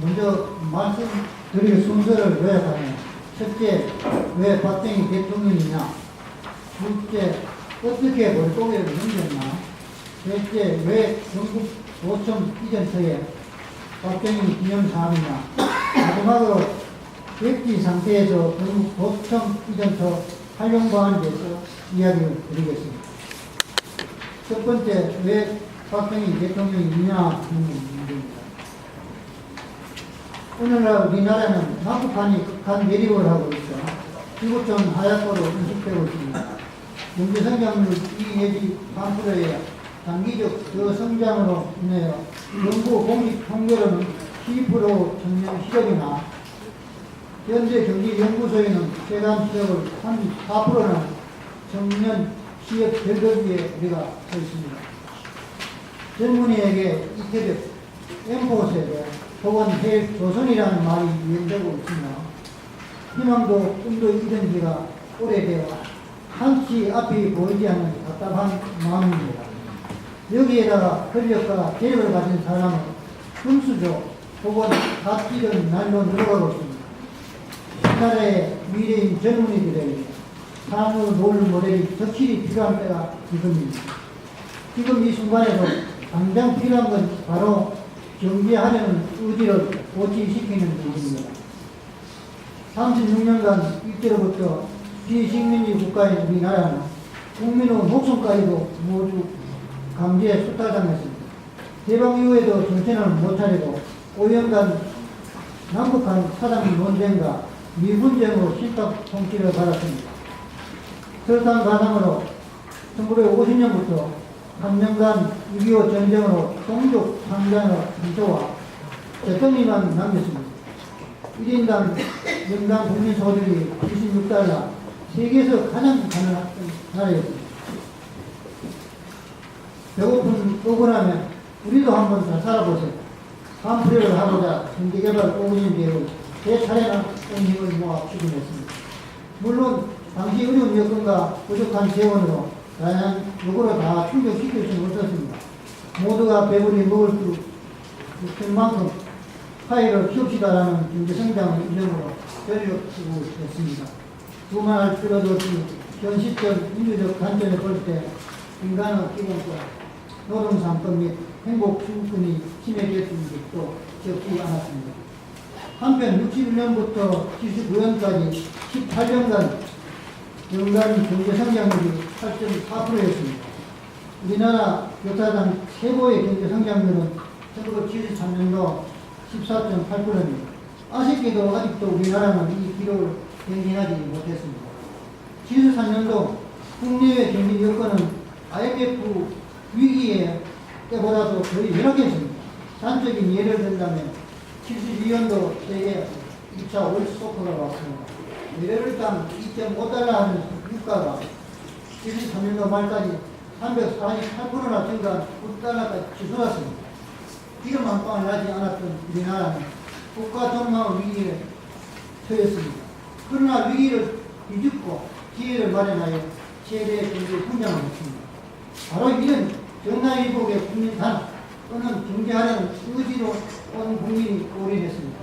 먼저 말씀드릴 순서를 요약하면 첫째, 왜 박정희 대통령이냐? 둘째, 어떻게 머릿고개를 넘겼나? 셋째, 왜 전국 도청 이전서에 박정희 기념 사업이냐? 마지막으로 백지 상태에서 전국 도청 이전서 활용 방안에 대해서 이야기를 드리겠습니다. 첫 번째, 왜 박정희 대통령이 있냐 하는 문제입니다. 오늘날 우리나라는 남북한이 극한 대립을 하고 있어 지구촌 하얗고로 인식되고 있습니다. 경제 성장률 2 내지 3%의 단기적 저성장으로 인하여 연구 공식 통계로는 12% 청년 실업이나 현재 경기연구소에는 세관 실업을 34%는 청년 취업 결벽에 우리가 서 있습니다. 젊은이에게 이태적 엠포세대 혹은 헬 조선이라는 말이 유행되고 있으며 희망도 꿈도 잃은 지가 오래되어 한치 앞이 보이지 않는 답답한 마음입니다. 여기에다가 권력과 재력을 가진 사람은 금수저 혹은 갓길은 날로 늘어가고 있습니다. 이 나라의 미래인 젊은이들에게 산후 롤 모델이 덕실히 필요한 때가 지금입니다. 지금 이 순간에도 당장 필요한 건 바로 경제하려는 의지를 고취시키는 부분입니다. 36년간 일제로부터 비식민지 국가인 우리나라는 국민의 목숨까지도 모두 강제에 수탈당했습니다. 해방 이후에도 정신을 못 차리고 5년간 남북한 사당 논쟁과 미분쟁으로 실밥 통치를 받았습니다. 설상 가상으로 1950년부터 3년간 6.25 전쟁으로 종족 상장의 상처와 재정리만 남겼습니다. 1인당 연간 국민 소득이 96달러, 세계에서 가장 가난한 나라였습니다. 배고픈 억울하면 우리도 한번 더 살아보세요. 한풀이를 하고자 경제개발 5년 계획을 제 차례나 온 힘을 모아 추진했습니다. 물론 당시 어려운 여건과 부족한 재원으로 다양한 요구를 다 충족시킬 수는 없었습니다. 모두가 배불리 먹을 수 있을 만큼 파이를 키웁시다라는 경제성장의 이름으로 전력 수고했습니다. 두말 할 필요도 없이 현실적 인류적 관점에 볼 때 인간의 기본권, 노동상권 및 행복 추구권이 침해됐던 것도 적지 않았습니다. 한편 61년부터 79년까지 18년간 연간 경제 성장률이 8.4%였습니다. 우리나라 교사당 최고의 경제 성장률은 1973년도 14.8%입니다. 아쉽게도 아직도 우리나라는 이 기록을 경신하지 못했습니다. 73년도 국내외 경제 여건은 IMF 위기에 때보다도 거의 열악했습니다. 단적인 예를 든다면 72년도 세계 2차 월스토크가 왔습니다. 예를당 2.5달러 하는 유가가 73년도 말까지 348%나 증가한 9달러까지 치솟았습니다. 한 방울 나지 않았던 우리나라는 국가 전망 위기에 처했습니다. 그러나 위기를 뒤집고 기회를 마련하여 최대 경제 성장을 했습니다. 바로 이런 정나일복의 국민 단 또는 경제하려는 의지로 온 국민이 올인했습니다.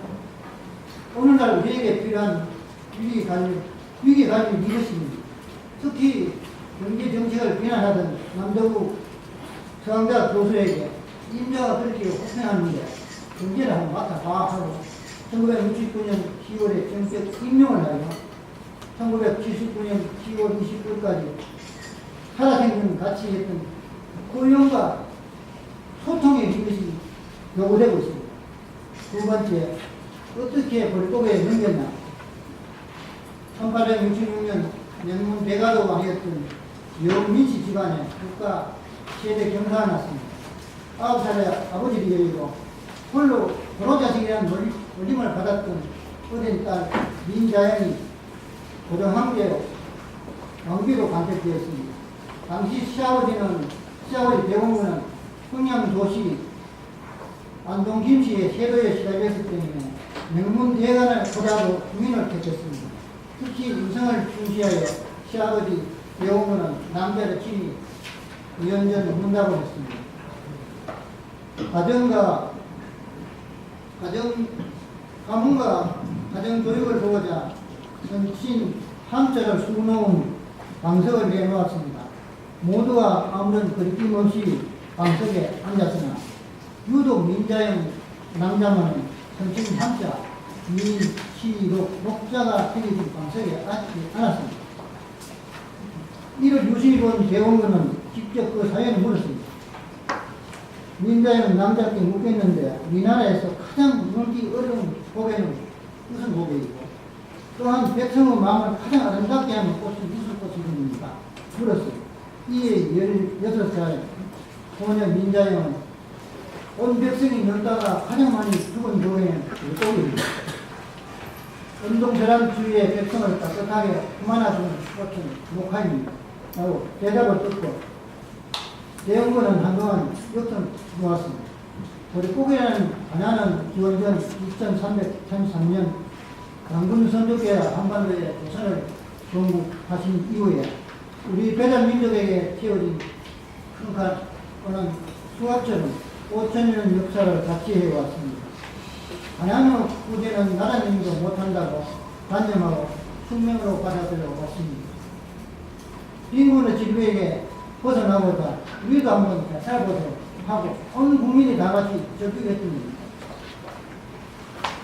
오늘날 우리에게 필요한 위기 관리, 위기 관리 이것입니다. 특히 경제 정책을 비난하던 남정국 서강자 교수에게 임자가 그렇게 호평하는데 경제를 한번 맡아봐 하고 1969년 10월에 정책 임명을 하여 1979년 10월 29일까지 살아생전 같이 했던 고용과 소통의 이것이 요구되고 있습니다. 두 번째, 어떻게 벌목에 넘겼나? 1866년 명문 대가도 왕이었던 영민씨 집안에 국가 최대 경사가 났습니다. 아홉 살에 아버지를 여의고 홀로 도로자식이라는 놀- 놀림을 받았던 어린 딸 민자연이 고등학교에 왕비로 간택되었습니다. 당시 시아버지는 시아버지 대원군은 평양도시 안동 김씨의 세도에 시달렸기 때문에 명문 대관을 보다도 주민을 택했습니다. 특히 인성을 중시하여 시아버지 대원군은 남자를 친히 유연전 묻는다고 했습니다. 가정과 가정 가문과 가정 교육을 보고자 선친 함자를 수놓은 방석을 내놓았습니다. 모두가 아무런 거리낌 없이 방석에 앉았으나 유독 민자형 남자만은 선친 함자 민, 시, 록, 목자가 새겨진 방석에 앉지 않았습니다. 이를 본 대원군은 직접 그 사연을 물었습니다. 민자형 남자께 묻겠는데 우리나라에서 가장 물기 어려운 고개는 무슨 고개이고 또한 백성의 마음을 가장 아름답게 하는 꽃은 무슨 꽃입니까? 물었어요. 이에 16살 소녀 민자형은 온 백성이 놀다가 가장 많이 죽은 교회는 물고기입니다. 운동벼락 주위의 백성을 따뜻하게 그만하주는 꽃은 목화입니다. 라고 대답을 듣고 대원군은 한동안 역전 놓았습니다. 우리국이라는 하나는 기원전 2333년 강군 선조계 한반도에 조선을 건국하신 이후에 우리 배달 민족에게 태워진 큰가는 수학처럼 5천년 역사를 같이 해왔습니다. 하나님 구제는 나라님도 못한다고 단념하고 숙명으로 받아들여 왔습니다. 빈곤의 질병에게 벗어나고자 우리도 한번 살아보도록 하고 온 국민이 다 같이 적극했습니다.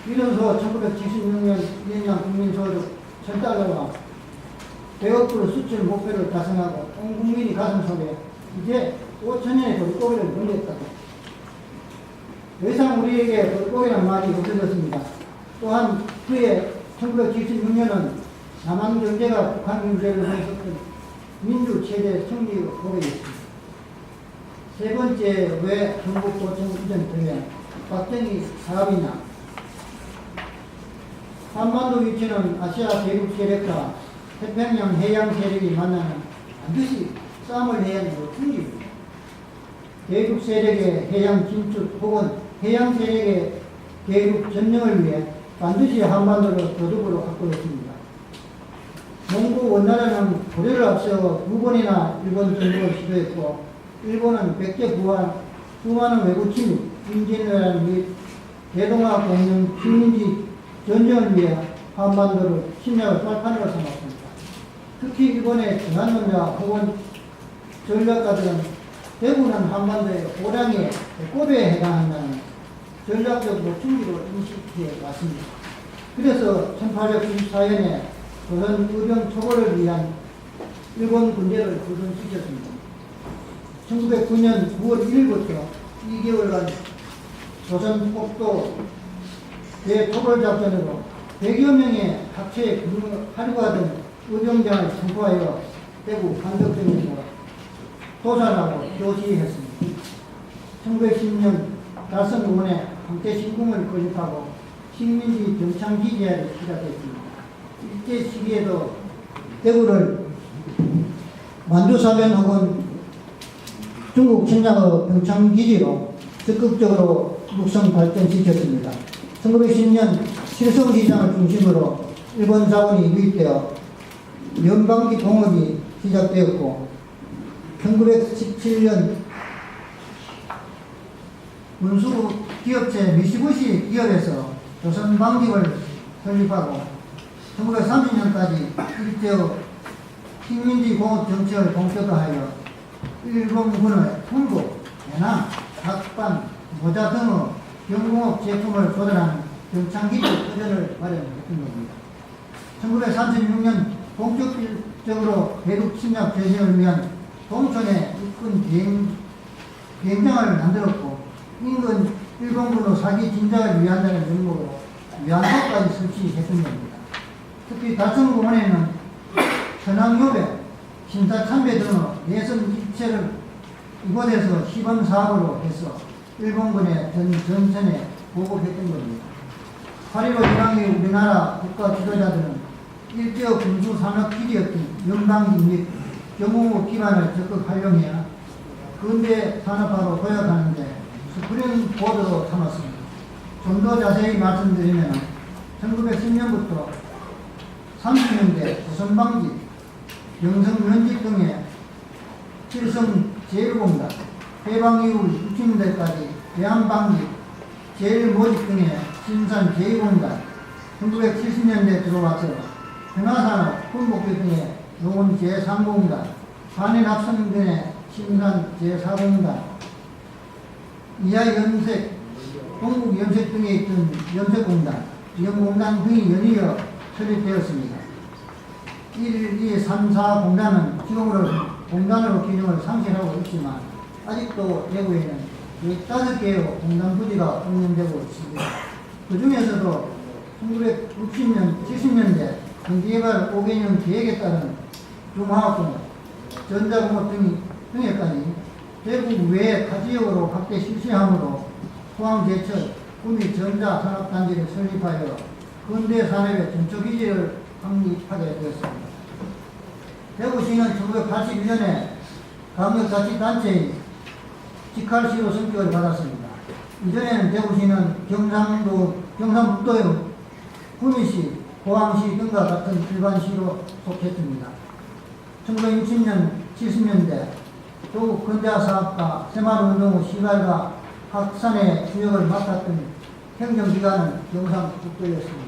이로써 1976년 2년 국민소득 1000달러와 100억 수출 목표를 달성하고 온 국민이 가슴 속에 이제 5천년의 돌고기를 물렸다고 더 이상 우리에게 돌고기란 말이 없어졌습니다. 또한 그해 1976년은 남한 경제가 북한 경제를 해석한 민주 체제 승리의 고백이었습니다. 세 번째 왜 중국 도청 이전 등에 박정희 사업이냐 한반도 위치는 아시아 대륙 세력과 태평양 해양 세력이 만나는 반드시 싸움을 해야 하는 것뿐입니다. 대륙 세력의 해양 진출 혹은 해양 세력의 대륙 점령을 위해 반드시 한반도를 거듭으로 갖고 있습니다. 몽고 원나라는 고려를 앞세워 두 번이나 일본 정복을 시도했고 일본은 백제 부활 수많은 외국 침입, 인진이라는 및 대동아 공영 식민지 전쟁을 위해 한반도를 침략을 발판으로 삼았습니다. 특히 일본의 중한론자 혹은 전략가들은 대부분 한반도의 호랑이의 꼬리에 해당한다는 전략적 노충지로 인식해 왔습니다. 그래서 1894년에 조선 의병 초벌을 위한 일본 군대를 구성시켰습니다. 1909년 9월 1일부터 2개월간 조선 폭도 대토벌 작전으로 100여 명의 학체에 근무하려고 하던 의병장을 선포하여 대구 강덕점에서 도산하고 교시했습니다. 1910년 달성공원에 황태 신궁을 건립하고 식민지 정창기지를 시작했습니다. 이때 시기에도 대구를 만주사변 혹은 중국 침략의 병창기지로 적극적으로 육성 발전시켰습니다. 1910년 칠성시장을 중심으로 일본 자원이 유입되어 연방기 동업이 시작되었고 1917년 운수 기업체 미시부시 기업에서 조선 방직을 설립하고 1930년까지 일제의 식민지 공업 정책을 본격화하여 일본군의 풍국, 배낭, 닭반, 모자 등의 경공업 제품을 조달하는 경창기지 터전을 마련했던 겁니다. 1936년 본격적으로 대륙 침략 제재를 위한 동촌의 육군 비행, 비행장을 만들었고 인근 일본군의 사기 진작을 위한다는 명목으로 위안소까지 설치했던 겁니다. 특히 달성공원에는 천황요배, 신사참배 등의 예선 입체를 이곳에서 시범 사업으로 해서 일본군의 전, 전선에 보급했던 겁니다. 8.15 일항의 우리나라 국가 지도자들은 일제의 군수 산업 기지였던 연방기 및 경호국 기반을 적극 활용해 근대 산업화로 도약하는데 스프링 보드로 삼았습니다. 좀 더 자세히 말씀드리면 1910년부터 30년대 조선방지, 영성면직 등의 칠성 제일공단, 해방 이후 60년대까지 대한방지, 제일 모집 등의 신산 제2공단 1970년대 들어와서 평화산업 군복교 등의 농원 제3공단 한해납성 등의 신산 제4공단 이하 염색, 동국 염색 등에 있던 염색공단, 연공단 등이 연이어 설립되었습니다. 1, 2, 3, 4 공단은 지금으로 공단으로 기능을 상실하고 있지만 아직도 대구에는 15개의 공단 부지가 운영되고 있습니다. 그 중에서도 1960년, 70년대 경기개발 5개년 계획에 따른 중화학공업, 전자공업 등, 등에까지 대구 외 타지역으로 확대 실시함으로 포항제철, 구미 전자산업단지를 설립하여 근대 산업의 전초기지를 확립하게 되었습니다. 대구시는 1981년에 강력자치단체인 직할시로 성격을 받았습니다. 이전에는 대구시는 경상도, 경상북도의 구미시, 포항시 등과 같은 일반시로 속했습니다. 1960년, 70년대 조국 근대화사업과 새마을운동 후 시발과 확산의 주역을 맡았던 행정기관은 경상북도였습니다.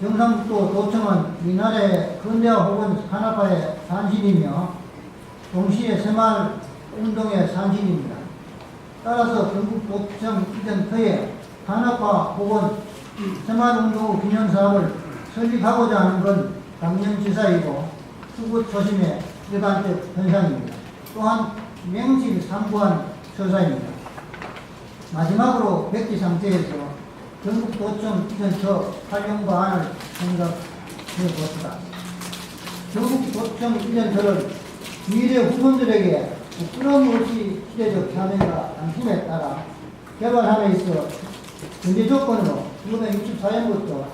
경상북도 도청은 이날의 근대화 혹은 산업화의 산실이며 동시에 새마을 운동의 산실입니다. 따라서 경북도청 이전 터에 산업화 혹은 새마을 운동 후 기념사업을 설립하고자 하는 건 당연지사이고 수구 초심의 일반적 현상입니다. 또한 명실 상부한 처사입니다. 마지막으로 백지 상태에서 경북도청 이전처 활용 방안을 생각해 봅시다. 경북도청 이전처를 미래 후손들에게 부끄러움 없이 시대적 사명과 당심에 따라 개발함에 있어 현재 조건으로 1964년부터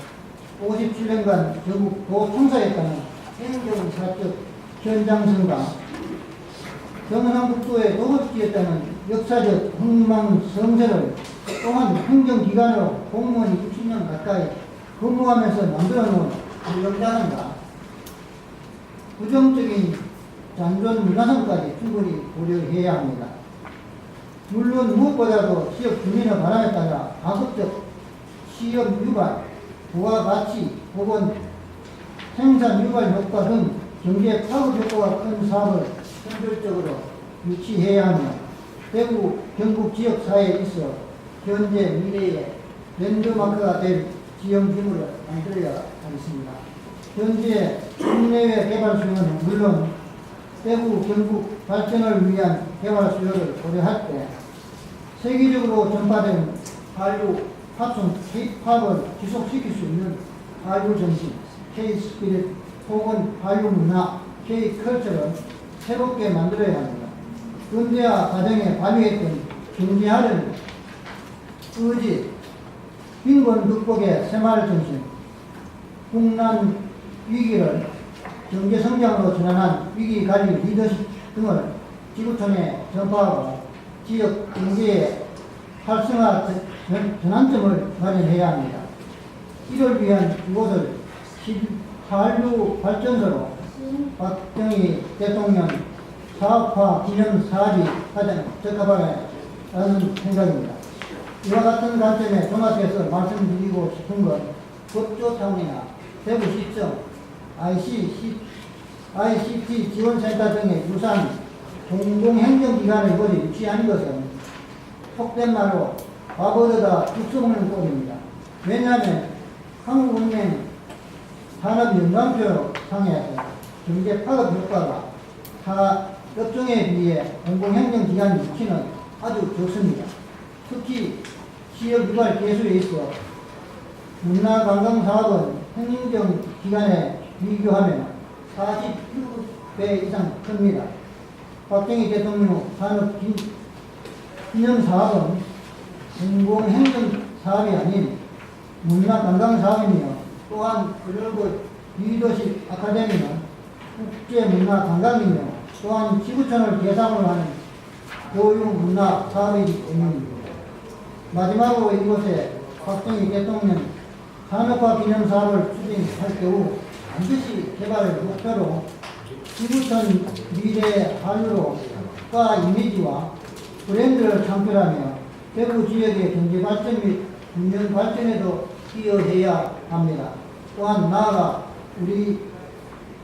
57년간 경북 도 청사에 따른 행정 사적 현장성과 경남북도의 도급지였다는 역사적 흥망성쇠를 또한 행정기관으로 공무원이 60년 가까이 근무하면서 만들어 놓은 활용자는가 부정적인 잔존 문화성까지 충분히 고려해야 합니다. 물론 무엇보다도 지역 주민의 바람에 따라 가급적 시업 유발, 부가가치 혹은 생산 유발 효과 등 경제 파급 효과가 큰 사업을 선별적으로 유치해야 하며 대구 경북 지역 사회에 있어 현재 미래의 랜드마크가 될 지형 기물을 만들어야 하겠습니다. 현재 국내외 개발 수요는 물론 대구 경북 발전을 위한 개발 수요를 고려할 때 세계적으로 전파된 한류 파송 K-팝을 지속시킬 수 있는 한류 정신, K-스피릿 혹은 한류 문화, K-컬처를 새롭게 만들어야 합니다. 근대화 과정에 발휘했던 경제하는 의지, 빈곤 극복의 새마을 정신, 국난 위기를 경제 성장으로 전환한 위기 관리 리더십 등을 지구촌에 전파하고 지역 경제의 활성화 전- 전환점을 마련해야 합니다. 이를 위한 이곳을 한류 발전소로 박정희 대통령 사업화 기념 사업이 가장 적합하다는 생각입니다. 이와 같은 관점에 종합해서 말씀드리고 싶은 건 법조타운이나 대구시청, IC, ICT 지원센터 등의 유산 공공행정기관을 거리 유치하는 것은 속된 말로 밥얻어다 죽수 먹는 꼴입니다. 왜냐하면 한국은행 산업연관표 상에서 경제 파급 효과가 타 업종에 비해 공공행정기관 유치는 아주 좋습니다. 특히 지역 유발 개수에 있어 문화관광 사업은 행정 기관에 비교하면 46배 이상 큽니다. 박정희 대통령 산업 기- 기념 사업은 공공행정 사업이 아닌 문화관광 사업이며 또한 글로벌 리더십 아카데미는 국제문화관광이며 또한 지구촌을 대상으로 하는 교육문화 사업이기 때문입니다. 마지막으로 이곳에 박정희 대통령 산업화 기념 사업을 추진할 경우 반드시 개발을 목표로 지구촌 미래 한류로 과 이미지와 브랜드를 창출하며 대구 지역의 경제 발전 및 국민 발전에도 기여해야 합니다. 또한 나아가 우리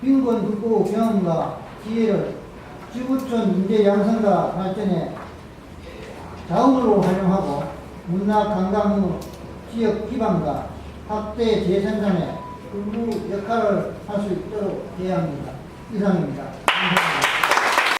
빈곤 극복 경험과 지혜를 지구촌 인재 양성과 발전에 자원으로 활용하고 문화 관광 후 지역 기반과 확대 재생산에 일부 역할을 할 수 있도록 해야 합니다. 이상입니다. 감사합니다.